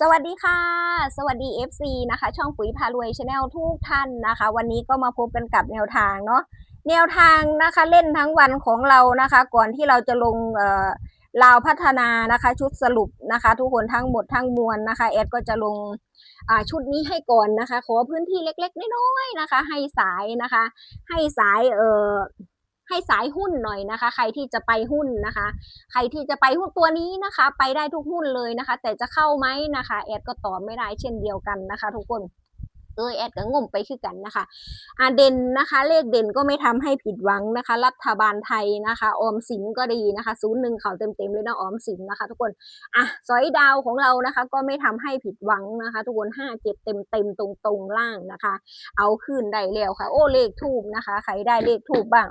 สวัสดีค่ะ สวัสดี FC นะคะ ช่องปุ๋ยพารวยชาแนลทุกท่านนะคะ วันนี้ก็มาพบกันกับแนวทางเนาะแนวทางนะคะเล่นทั้งวันของเรานะคะ ก่อนที่เราจะลงเอ่อลาวพัฒนานะคะ ชุดสรุปนะคะ ทุกคนทั้งหมดทั้งมวลนะคะแอดก็จะลงอ่าชุดนี้ให้ก่อนนะคะ ขอพื้นที่เล็กๆน้อยๆนะคะ ให้สายนะคะ ให้สายเอ่อ ให้สายหุ้นหน่อยนะคะ ใครที่จะไปหุ้นนะคะ ใครที่จะไปหุ้นตัวนี้นะคะ ไปได้ทุกหุ้นเลยนะคะ แต่จะเข้าไหมนะคะแอดก็ตอบไม่ได้เช่นเดียวกันนะคะ ทุกคนเออแอดก็งมไปคือกันนะคะอาเด่นนะคะ เลขเด่นก็ไม่ทำให้ผิดหวังนะคะ รัฐบาลไทยนะคะออมสินก็ดีนะคะศูนย์หนึ่งเขาเต็มๆเลยนะออมสินนะคะ ทุกคนอะสอยดาวของเรานะคะ ก็ไม่ทำให้ผิดหวังนะคะ ทุกคนห้าเจ็ดเต็มเต็มๆตรงตรงๆล่างนะคะ เอาขึ้นได้แล้วค่ะ โอ้เลขทูบนะคะ ใครได้เลขทูบบ้าง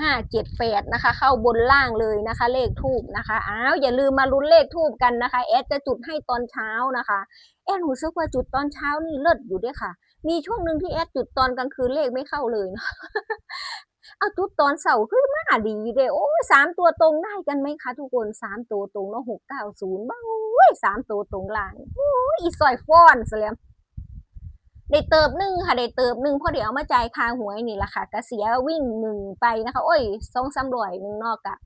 ห้าเจ็ดแปดนะคะ เข้าบนล่างเลยนะคะ เลขทูบนะคะอ้าวอย่าลืมมาลุ้นเลขทูบกันนะคะแอดจะจุดให้ตอนเช้านะคะแอดรู้สึกว่าจุดตอนเช้านี่เลิศอยู่ด้วยค่ะ มีช่วงหนึ่งที่แอดจุดตอนกลางคืนเลขไม่เข้าเลยนะเอาจุดตอนเสาร์ขึ้นมาดีเลยโอ้ยสามตัวตรงได้กันไหมคะทุกคนสามตัวตรงเนาะหกเก้าศูนย์บ้าโอ้ยสามตัวตรงล่างโอ้ยอีซอยฟอนเสีย ได้เติบหนึ่งค่ะได้เติบหนึ่งเพราะเดี๋ยวเอามาจ่ายค่าหวยนี่แหละค่ะก็เสียวิ่งหนึ่งไปนะคะ โอ้ยสองสามร้อยหนึ่งนอกอะ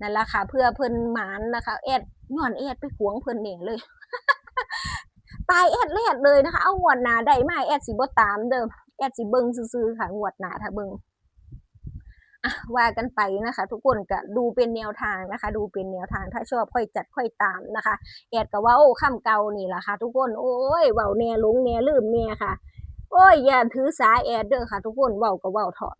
นั่นแหละค่ะ เพื่อเพิ่นหมานนะคะแอดย้อนแอดไปขวงเพิ่นเนี่ยเลย ตายแอดแรดเลยนะคะ เอางวดหนาได้มาแอดสิบตามเดิมแอดสิเบิงซื่อๆค่ะงวดหนาถ้าเบิงอะว่ากันไปนะคะ ทุกคนก็ดูเป็นแนวทางนะคะ ดูเป็นแนวทางถ้าชอบค่อยจัดค่อยตามนะคะแอดก็ว่าคำเก่านี่แหละค่ะ ทุกคนโอ้ยเว้าแน่หลงแน่ลืมแน่ค่ะ โอ้ยอย่าถือสาแอดเด้อค่ะ ทุกคนเว้าก็เว้าถอะ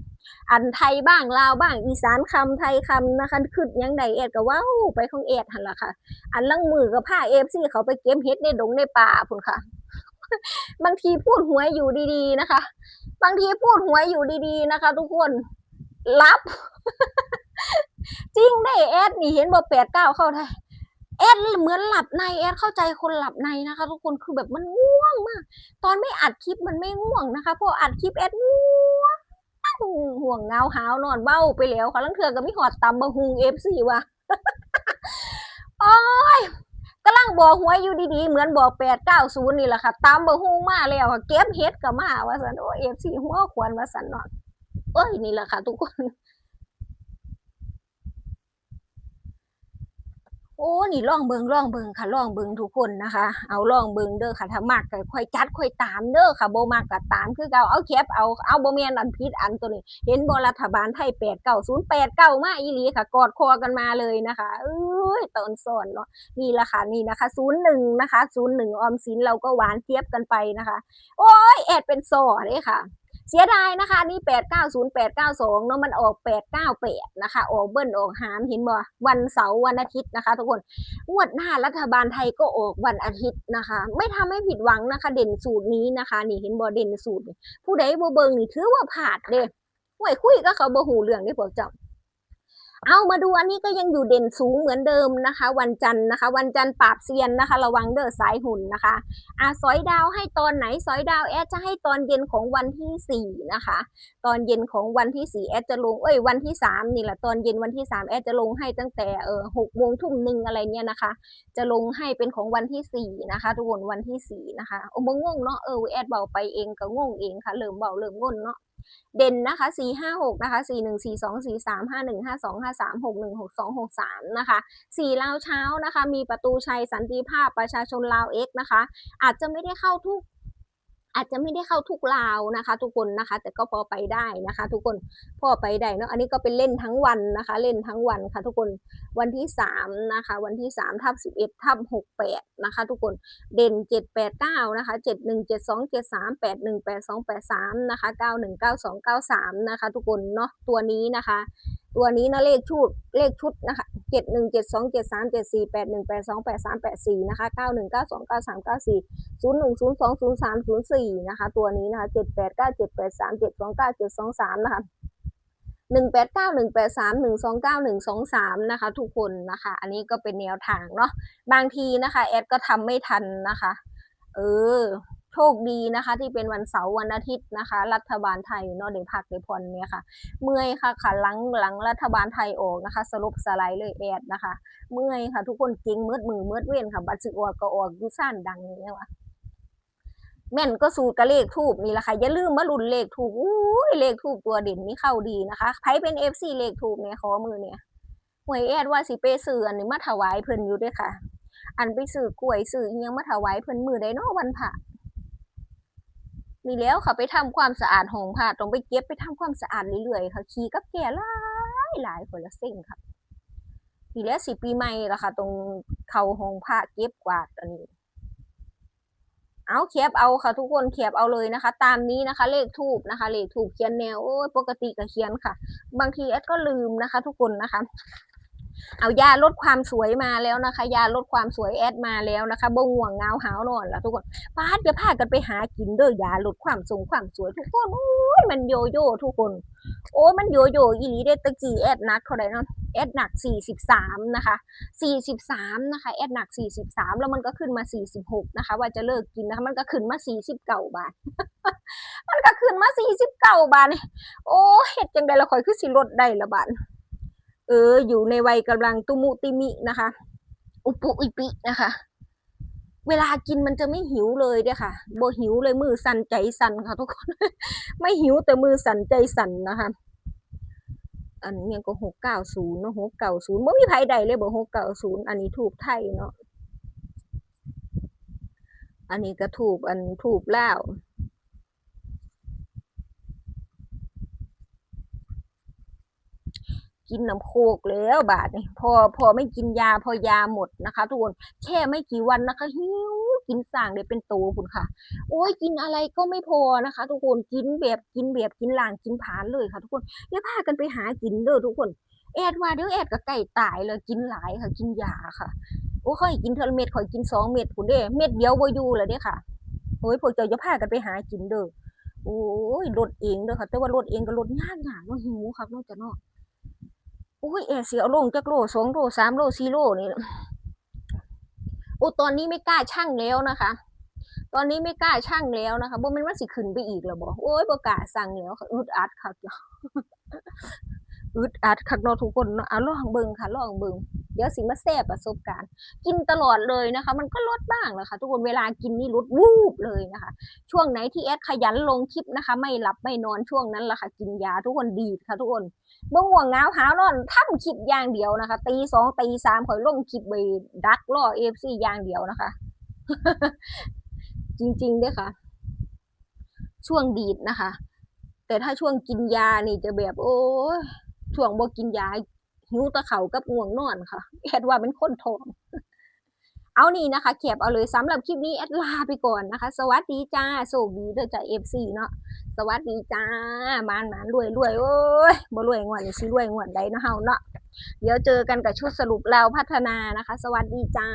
อันไทยบ้างลาวบ้างอีสานคำไทยคำนะคะคือหยังใดแอดก็เว้าไปของแอดหั่นล่ะค่ะ อันลังมือกับผ้าเอฟซีเขาไปเก็บเฮ็ดในดงในป่าพุ่นค่ะ บางทีพูดหวยอยู่ดีๆนะคะ บางทีพูดหวยอยู่ดีๆนะคะ ทุกคนรับ จริงได้แอดนี่เห็นบ่แปดเก้าเข้าไทย อดเหมือนหลับในแอดเข้าใจคนหลับในนะคะ ทุกคนคือแบบมันง่วงมาก ตอนไม่อัดคลิปมันไม่ง่วงนะคะพออัดคลิปแอดง่วงห่วงเงาหาวนอนเบ้าไปแล้วค่ะลังเถือก็มีหอดตำบะฮุงเอฟซีว่ะโอ้ยกำลังบอกหวยอยู่ดีๆ เหมือนบอกแปดเก้าศูนย์นี่แหละค่ะตามบะฮุงมาแล้วค่ะเก็บเฮ็ดก็มาว่าสันโอเอฟซีหัวขวนว่าสันเนาะเอ้ยนี่แหละค่ะ ทุกคน โอ้นี่ล่องเบิงล่องเบิงค่ะล่องเบิงทุกคนนะคะ เอาล่องเบิงเด้อค่ะถ้ามากก็ค่อยจัดค่อยตามเด้อค่ะบ่มากก็ตามคือเก่าเอาแคปเอาเอาบ่แม่นอันผิดอันตัวนี้ เห็นบ่รัฐบาลไทย89089มาอีหลีค่ะ กอดคอกันมาเลยนะคะเอ้ยตอนสอนเนาะนี่ละค่ะนี่นะคะ01นะคะ01ออมสินเราก็หวานเจี๊ยบกันไปนะคะ โอ้ยแอดเป็นซอเด้ค่ะ เสียดายนะคะนี่แปดเก้าศูนย์แปดเก้าสองเนาะมันออกแปดเก้าแปดนะคะออกเบิ้ลออกหามเห็นบ่วันเสาร์วันอาทิตย์นะคะ ทุกคนงวดหน้ารัฐบาลไทยก็ออกวันอาทิตย์นะคะ ไม่ทำให้ผิดหวังนะคะ เด่นสูตรนี้นะคะ นี่เห็นบ่เด่นสูตร ผู้ใดบ่เบิ่งนี่ถือว่าผาดเด้ห่วยคุยก็เขาบ่หูเรื่องได้พวกเจ้า เอามาดูอันนี้ก็ยังอยู่เด่นสูงเหมือนเดิมนะคะ วันจันทร์นะคะ วันจันทร์ปราบเซียนนะคะ ระวังเด้อสายหุ่นนะคะอะสอยดาวให้ตอนไหนสอยดาวแอดจะให้ตอนเย็นของวันที่สี่นะคะ ตอนเย็นของวันที่สี่แอดจะลงเอ้ยวันที่สามนี่แหละตอนเย็นวันที่สามแอดจะลงให้ตั้งแต่เออหกโมงทุ่มหนึ่งอะไรเนี่ยนะคะ จะลงให้เป็นของวันที่สี่นะคะ ทุกคนวันที่สี่นะคะโอ้บ่งงเนาะเออแอดเบาไปเองก็งงเองค่ะเริ่มเบาเริ่มงนเนาะ เด่นนะคะสี่ห้าหกนะคะสี่หนึ่งสี่สองสี่สามห้าหนึ่งห้าสองห้าสามหกหนึ่งหกสองหกสามนะคะสี่ลาวเช้านะคะ มีประตูชัยสันติภาพประชาชนลาวเอ็กนะคะ อาจจะไม่ได้เข้าทุก อาจจะไม่ได้เข้าทุกลาวนะคะ ทุกคนนะคะ แต่ก็พอไปได้นะคะ ทุกคนพอไปได้เนาะอันนี้ก็เป็นเล่นทั้งวันนะคะ เล่นทั้งวันค่ะ ทุกคนวันที่สามนะคะ วันที่สามทับสิบเอ็ดทับหกแปดนะคะ ทุกคนเด่นเจ็ดแปดเก้านะคะเจ็ดหนึ่งเจ็ดสองเจ็ดสามแปดหนึ่งแปดสองแปดสามนะคะเก้าหนึ่งเก้าสองเก้าสามนะคะ ทุกคนเนาะตัวนี้นะคะ ตัวนี้นะเลขชุดเลขชุดนะคะเจ็ดหนึ่งเจ็ดสองเจ็ดสามเจ็ดสี่แปดหนึ่งแปดสองแปดสามแปดสี่นะคะเก้าหนึ่งเก้าสองเก้าสามเก้าสี่ศูนย์หนึ่งศูนย์สองศูนย์สามศูนย์สี่นะคะตัวนี้นะคะเจ็ดแปดเก้าเจ็ดแปดสามเจ็ดสองเก้าเจ็ดสองสามนะคะหนึ่งแปดเก้าหนึ่งแปดสามหนึ่งสองเก้าหนึ่งสองสามนะคะทุกคนนะคะ อันนี้ก็เป็นแนวทางเนาะบางทีนะคะแอดก็ทำไม่ทันนะคะ เออ โชคดีนะคะ ที่เป็นวันเสาร์วันอาทิตย์นะคะ รัฐบาลไทยเนาะได้พักได้ผ่อนเนี่ยค่ะ เมื่อยค่ะค่ะหลังหลังรัฐบาลไทยออกนะคะ สรุปสไลด์เลยแอดนะคะ เมื่อยค่ะ ทุกคนเก่งมืดมือมืดเว้นค่ะ บัตรสิออกก็ออกอยูซ่านดังเนี่ยว่ะแม่นก็สูตรกับเลขทูบนี่แหละค่ะ อย่าลืมมาลุ้นเลขทูบอุ้ยเลขทูบตัวเด่นนี่เข้าดีนะคะใครเป็นเอฟซีเลขทูบเนี่ยขอมือเนี่ยหวยแอดว่าสิไปซื้ออันนี้มาถวายเพิ่นอยู่ด้วยค่ะ อันไปซื้อกล้วยซื้อยังมาถวายเพิ่นมือได้เนาะวันพระ มีแล้วค่ะไปทำความสะอาดห้องพระต้องไปเก็บไปทำความสะอาดเรื่อยๆค่ะขี่กับแก่หลายหลายคนละเส้นค่ะมีแล้วสิปีใหม่ละค่ะ ตรงเขาห้องพระเก็บกวาดอันนี้ เอาแคบเอาค่ะ ทุกคนแคบเอาเลยนะคะ ตามนี้นะคะ เลขทูบนะคะ เลขทูบเขียนแนวโอ้ยปกติก็เขียนค่ะ บางทีแอดก็ลืมนะคะ ทุกคนนะคะ เอายาลดความสวยมาแล้วนะคะ ยาลดความสวยแอดมาแล้วนะคะบ่ง่วงเงาหาวนอนแล้วทุกคนป้าดอย่าพากันไปหากินเด้อยาลดความสูงความสวยทุกคนโอ้ยมันโยโย่ทุกคน โอ้ยมันโยโย่อีหลีเด้ตะกี้แอดหนักเท่าไหร่เนะแอดหนัก 43 นะคะ 43 นะคะ แอดหนัก 43 แล้วมันก็ขึ้นมา 46 นะคะ ว่าจะเลิกกินนะคะ มันก็ขึ้นมา 49 บาท มันก็ขึ้นมา 49 บาทนี่โอ้เฮ็ดจังไดละข่อยคือสิลดได้ละบาท เออ อยู่ในวัยกำลังตุมุติมินะคะ อุปุอิปินะคะ เวลากินมันจะไม่หิวเลยเด้อค่ะบ่หิวเลยมือสั่นใจสั่นค่ะทุกคน ไม่หิวแต่มือสั่นใจสั่นนะคะอันนี้ก็หกเก้าศูนย์เนาะหกเก้าศูนย์บ่มีไผใดเลยบ่หกเก้าศูนย์อันนี้ถูกไทยเนาะอันนี้ก็ถูกอันถูกแล้ว กินน้ำโคกแล้วบาทนี่พอพอไม่กินยาพอยาหมดนะคะ ทุกคนแค่ไม่กี่วันนะคะหิวกินสร้างเดี๋ยวเป็นโตคุณค่ะ โอ้ยกินอะไรก็ไม่พอนะคะ ทุกคนกินแบบกินแบบกินหลางกินผานเลยค่ะ ทุกคนอย่าพากันไปหากินเด้อทุกคนแอดว่าเดี๋ยวแอดก็ใกล้ตายเลยกินหลายค่ะ กินยาค่ะโอ้ค่อยกินเทอละเม็ดค่อยกินสองเม็ดคุณเด้เม็ดเดียวบ่อยู่แล้วเด้ค่ะโอ้ยพวกเจ้าอย่าพากันไปหากินเด้อโอ้ยลดเองเด้อค่ะ แต่ว่าลดเองก็ลดยากยากเนาะหิวครับเนาะจ้ะเนาะ อุ้ยแอร์เสียเอาลงจักโลสองโลสามโลสี่โลนี่โอ้ตอนนี้ไม่กล้าชั่งแล้วนะคะ ตอนนี้ไม่กล้าชั่งแล้วนะคะบ่แม่นว่าสิขึ้นไปอีกแล้วบ่โอ้ยบ่กล้าสั่งแล้วค่ะอึดอัดค่ะอึดอัดคักเนาทุกคนเนาะเอาลองเบิ่งค่ะลองเบิ่งเดี๋ยวสิมาแชร์ประสบการณ์ กินตลอดเลยนะคะ มันก็ลดบ้างแหละค่ะทุกคนเวลากินนี่ลดวูบเลยนะคะ ช่วงไหนที่แอดขยันลงคลิปนะคะ ไม่หลับไม่นอนช่วงนั้นแหละค่ะ กินยาทุกคนดีดค่ะทุกคน บ่ง่วงเงาหาวนอนทำคลิปอย่างเดียวนะคะตีสองตีสามข่อยลงคลิปไปดักล่อเอฟซีอย่างเดียวนะคะ จริงๆด้อค่ะ ช่วงดีดนะคะ แต่ถ้าช่วงกินยานี่จะแบบโอ้ยช่วงบ่กินยาหิวตะเขากับง่วงนอนค่ะแอดว่าเป็นคนทองเอานี่นะคะแคบเอาเลยสำหรับคลิปนี้แอดลาไปก่อนนะคะ สวัสดีจ้าโชคดีเด้อจ้าเอฟซีเนาะ สวัสดีจ้ามานมานรวยรวยโอ้ยบ่รวยงวดนี่สิรวยงวดใดเนาะเฮาเนาะเดี๋ยวเจอกันกับชุดสรุปเราวพัฒนานะคะ สวัสดีจ้า